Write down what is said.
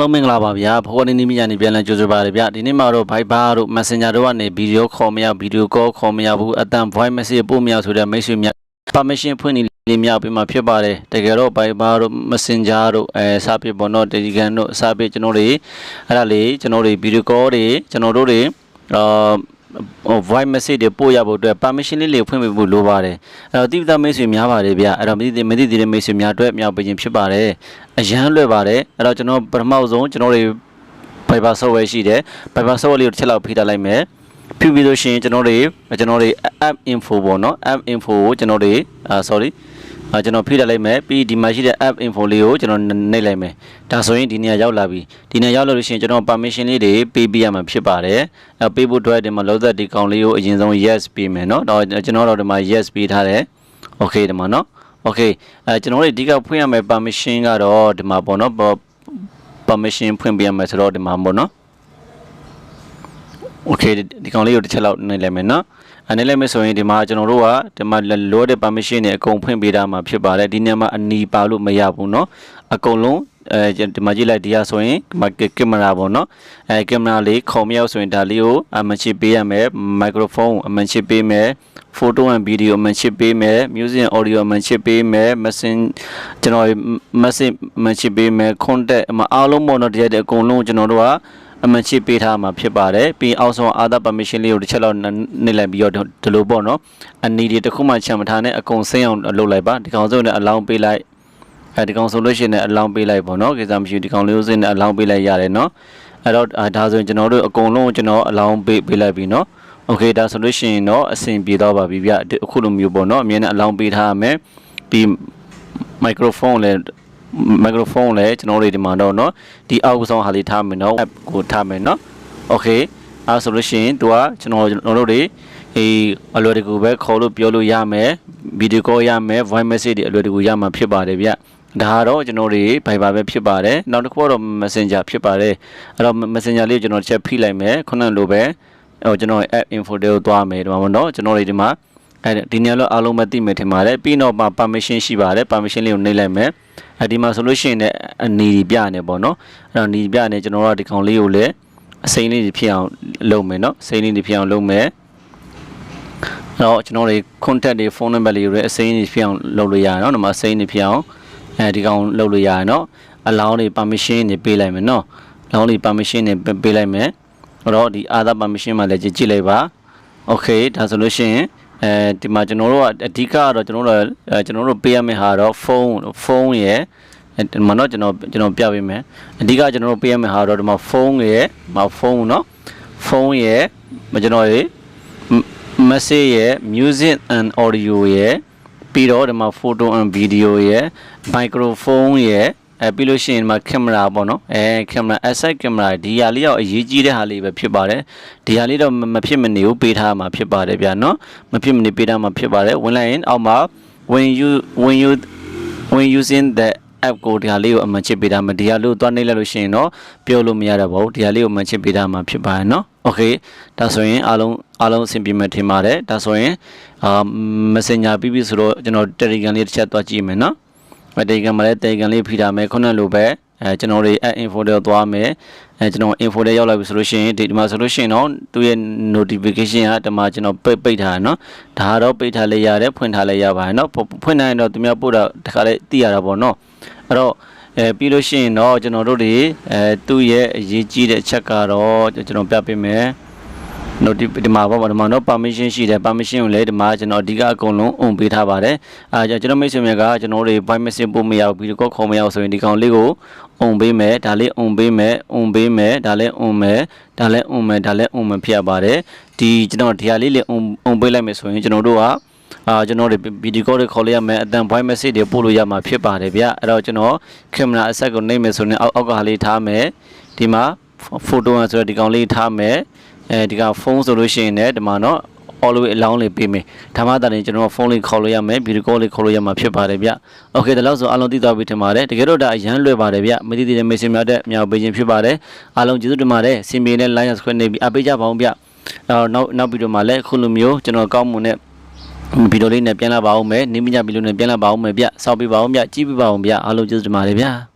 လုံးမင်္ဂလာပါဗျာဘဝနေနေမြညာနေပြန်လည်ကြိုဆိုပါရဗျာဒီနေ့မှာတော့ Viber တို့ Messenger တို့ကနေဗီဒီယိုခေါ်မရဗီဒီယိုကောခေါ်မရဘူးအတန် voice message ပို့မရဆိုတဲ့မိတ်ဆွေများ permission ဖွင့်နေလေးများပြမှာဖြစ်ပါတယ်တကယ်တော့ Viber တို့ Messenger တို့အဲစာပေပေါ်တော့ Telegram တို့စာပေကျွန်တော်တွေအဲ့ဒါလေးကျွန်တော်တွေဗီဒီယိုကောတွေကျွန်တော်တို့တွေအာဟို voice message တွေပို့ရဖို့အတွက် permission လေးလေးဖွင့်ပေးဖို့လိုပါတယ်အဲ့တော့တိပ္ပမိတ်ဆွေများပါတယ်ဗျအဲ့တော့မသိသေးမသိသေးတဲ့မိတ်ဆွေများအတွက်မြောက်ပေးခြင်းဖြစ်ပါတယ်အရန်လွယ်ပါတယ်အဲ့တော့ကျွန်တော်ပထမဆုံးကျွန်တော်တွေ Viber software ရှိတယ် Viber software လေးကိုတစ်ချက်လောက်ဖိထားလိုက်မယ်ဖြူပြီးလို့ရှိရင်ကျွန်တော်တွေကျွန်တော်တွေ app info ပေါ့နော် app info ကိုကျွန်တော်တွေအာ sorry အာကျွန်တော်ဖိထားလိုက်မယ်ပြီးဒီမှာရှိတဲ့ app info လေးကိုကျွန်တော်နှိပ်လိုက်မယ်ဒါဆိုရင်ဒီနေရာရောက်လာပြီဒီနေရာရောက်လို့ရှိရင်ကျွန်တော် permission လေးတွေပေးပြရမှာဖြစ်ပါတယ်အဲပေးဖို့အတွက်ဒီမှာလောသက်ဒီကောင်လေးကိုအရင်ဆုံး yes ပေးမယ်เนาะတော့ကျွန်တော်တို့ဒီမှာ yes ပေးထားတယ် okay ဒီမှာเนาะ okay အဲကျွန်တော်တို့အဓိကဖွင့်ရမယ့် permission ကတော့ဒီမှာပေါ့เนาะ permission ဖွင့်ပေးရမယ်ဆိုတော့ဒီမှာပေါ့เนาะ okay ဒီကောင်လေးကိုတစ်ချက်လောက်နှိပ်လိုက်မယ်เนาะ အနေလိုက်မယ်ဆိုရင်ဒီမှာကျွန်တော်တို့ကဒီမှာလိုတဲ့ permission တွေအကုန်ဖွင့်ပေးတာမှာဖြစ်ပါတယ်ဒီနေရာမှာအနီပါလို့မရဘူးเนาะအကုန်လုံးအဲဒီမှာကြည့်လိုက်ဒီဟာဆိုရင်ဒီမှာကင်မရာပေါ့เนาะအဲကင်မရာလေးခုံမြောက်ဆိုရင်ဒါလေးကိုအမှန်ချစ်ပေးရမယ်မိုက်ခရိုဖုန်းအမှန်ချစ်ပေးမယ် photo and video အမှန်ချစ်ပေးမယ် music and audio အမှန်ချစ်ပေးမယ် message ကျွန်တော် message အမှန်ချစ်ပေးမယ် contact အမှအားလုံးပေါ့เนาะဒီတဲ့အကုန်လုံးကျွန်တော်တို့က အမှန်ချစ်ပေးထားမှာဖြစ်ပါတယ်ပြီးအောက်ဆုံး other permission လေးကိုတစ်ချက်လောက်နှိပ်လိုက်ပြီးတော့ဒီလိုပေါ့နော်အနီဒီတစ်ခုမှချန်မထားနဲ့အကုန်စိမ့်အောင်လုပ်လိုက်ပါဒီကောင်စုံနဲ့အလောင်းပေးလိုက်အဲဒီကောင်ဆိုလို့ရှိရင်လည်းအလောင်းပေးလိုက်ပေါ့နော်ကိစ္စမရှိဒီကောင်လေးကိုစိမ့်နဲ့အလောင်းပေးလိုက်ရတယ်နော်အဲ့တော့ဒါဆိုရင်ကျွန်တော်တို့အကုန်လုံးကျွန်တော်အလောင်းပေးပေးလိုက်ပြီနော်โอเคဒါဆိုလို့ရှိရင်တော့အဆင်ပြေတော့ပါပြီဗျအခုလိုမျိုးပေါ့နော်အမြဲတမ်းအလောင်းပေးထားရမယ်ပြီး microphone လည်း microphone လည်းကျွန်တော်တို့ဒီမှာတော့เนาะဒီအောက်ဆောင်ဟာလေးထားမယ်เนาะ app ကိုထားမယ်เนาะ okay အဲဆိုလို့ရှိရင်သူကကျွန်တော်ကျွန်တော်တို့တွေအေးအလွယ်တကူပဲခေါ်လို့ပြောလို့ရမယ်ဗီဒီယိုကောရမယ် voice message တွေအလွယ်တကူရမှာဖြစ်ပါတယ်ဗျဒါကတော့ကျွန်တော်တွေ Viber ပဲဖြစ်ပါတယ်နောက်တစ်ခုကတော့ Messenger ဖြစ်ပါတယ်အဲ့တော့ Messenger လေးကိုကျွန်တော်ချက်ဖိလိုက်မယ်ခုနလိုပဲဟိုကျွန်တော် app info တွေကိုသွားမယ်ဒီမှာပေါ့နော်ကျွန်တော်တွေဒီမှာအဲဒီနေရာလို့အားလုံးမသိမယ်ထင်ပါတယ်ပြီးတော့မှ permission ရှိပါတယ် permission လေးကိုနှိပ်လိုက်မယ် အဲဒီမှာဆိုလို့ရှိရင်လည်းအနီဒီပြနေပေါ့နော်အဲ့တော့နီဒီပြနေကျွန်တော်တို့ဒီကောင်လေးကိုလည်းအစိမ်းလေးတွေဖြစ်အောင်လုပ်မယ်နော်စိမ်းလေးတွေဖြစ်အောင်လုပ်မယ်တော့ကျွန်တော်တွေ contact တွေ phone number တွေလည်းအစိမ်းတွေဖြစ်အောင်လုပ်လို့ရတယ်နော်ဒီမှာအစိမ်းတွေဖြစ်အောင်အဲဒီကောင်လုပ်လို့ရတယ်နော်အလောင်းတွေ permission တွေပေးလိုက်မယ်နော်လောင်းတွေ permission တွေပေးလိုက်မယ်အဲ့တော့ဒီ other permission မှာလည်းကြည့်ကြည့်လိုက်ပါ okay ဒါဆိုလို့ရှိရင် အဲဒီမှာကျွန်တော်တို့ကအဓိကကတော့ကျွန်တော်တို့အဲကျွန်တော်တို့ပေးရမယ့်ဟာတော့ဖုန်းဖုန်းရယ်ဒီမှာတော့ကျွန်တော်ကျွန်တော်ပြပေးမယ်အဓိကကျွန်တော်တို့ပေးရမယ့်ဟာတော့ဒီမှာဖုန်းရယ်မဖုန်းเนาะဖုန်းရယ်မကျွန်တော်ရေ message ရယ် music and audio ရယ်ပြီးတော့ဒီမှာ photo and video ရယ် microphone ရယ် အဲပြီးလို့ရှိရင်ဒီမှာကင်မရာပေါ့နော်အဲကင်မရာ aside ကင်မရာဒီဟာလေးတော့အရေးကြီးတဲ့ဟာလေးပဲဖြစ်ပါတယ်ဒီဟာလေးတော့မဖြစ်မနေဘူးပေးထားမှာဖြစ်ပါတယ်ဗျာနော်မဖြစ်မနေပေးထားမှာဖြစ်ပါတယ်ဝင်လိုက်ရင်အောက်မှာ when you when you when using the app ကိုဒီဟာလေးကိုအမှန်ချစ်ပေးထားမှာဒီဟာလေးကိုသွားနှိပ်လိုက်လို့ရှိရင်တော့ပြောလို့မရတော့ပါဘူးဒီဟာလေးကိုအမှန်ချစ်ပေးထားမှာဖြစ်ပါတယ်နော်โอเคဒါဆိုရင်အားလုံးအားလုံးအဆင်ပြေမယ်ထင်ပါတယ်ဒါဆိုရင်အာ messenger ပြီးပြီဆိုတော့ကျွန်တော် telegram လေးတစ်ချက်သွားကြည့်မယ် မတေကန်မလဲတေကန်လေးဖိထားမယ်ခုနလိုပဲအဲကျွန်တော်တွေ add info တွေသွားမယ်အဲကျွန်တော် info တွေရောက်လာပြီဆိုလို့ရှိရင်ဒီမှာဆိုလို့ရှိရင်တော့သူရဲ့ notification ကဒီမှာကျွန်တော်ပိတ်ပိတ်ထားနော်ဒါတော့ပိတ်ထားလေးရတယ်ဖွင့်ထားလေးရပါတယ်နော်ဖွင့်နိုင်ရင်တော့သူများပို့တာတခါလေးသိရတာပေါ့နော်အဲ့တော့အဲပြီးလို့ရှိရင်တော့ကျွန်တော်တို့တွေအဲသူ့ရဲ့အရေးကြီးတဲ့အချက်ကတော့ကျွန်တော်ပြပေးမယ် notif ဒီမှာပေါ့ဒီမှာတော့ permission ရှိတယ် permission ကိုလည်းဒီမှာကျွန်တော်အဓိကအကုန်လုံး on ပေးထားပါတယ်အာကျွန်တော်မိတ်ဆွေများကကျွန်တော်တို့ voice message ပို့မရဘူးဗီဒီယိုကောခေါ်မရဘူးဆိုရင်ဒီကောင်လေးကို on ပေးမယ်ဒါလေး on ပေးမယ် on ပေးမယ်ဒါလည်း on မယ်ဒါလည်း on မယ်ဒါလည်း on မယ်ဖြစ်ရပါတယ်ဒီကျွန်တော်ဒီဟာလေးလေး on on ပေးလိုက်မယ်ဆိုရင်ကျွန်တော်တို့ကအာကျွန်တော်တို့ဗီဒီယိုကောတွေခေါ်လိုက်ရမယ်အတန် voice message တွေပို့လို့ရမှာဖြစ်ပါတယ်ဗျအဲ့တော့ကျွန်တော်ကင်မရာအဆက်ကိုနှိပ်မယ်ဆိုရင်အောက်အောက်ကဟာလေးထားမယ်ဒီမှာ photo ဆိုတော့ဒီကောင်လေးထားမယ် အဲဒီကဖုန်းဆိုလို့ရှိရင်လည်းဒီမှာနော် always allow လေးပေးမယ်ဒါမှသာရင်ကျွန်တော်ဖုန်းလေးခေါ်လို့ရမယ် video call လေးခေါ်လို့ရမှာဖြစ်ပါတယ်ဗျ Okay ဒါလောက်ဆိုအားလုံးသိသွားပြီထင်ပါတယ်တကယ်တော့ဒါအရန်လွယ်ပါတယ်ဗျမသိသေးတဲ့ message များတဲ့မြောက်ပေးခြင်းဖြစ်ပါတယ်အားလုံးကျေးဇူးတင်ပါတယ်စင်ပြေနဲ့ line subscribe နေပြီးအပေးကြပါအောင်ဗျအော်နောက်နောက် video မှာလည်းခုလိုမျိုးကျွန်တော်ကောင်းမွန်တဲ့ဗီဒီယိုလေးနဲ့ပြန်လာပါအောင်မယ်နင်းမြညဗီဒီယိုနဲ့ပြန်လာပါအောင်မယ်ဗျစောင့်ပြပါအောင်ဗျကြည့်ပြပါအောင်ဗျအားလုံးကျေးဇူးတင်ပါတယ်ဗျ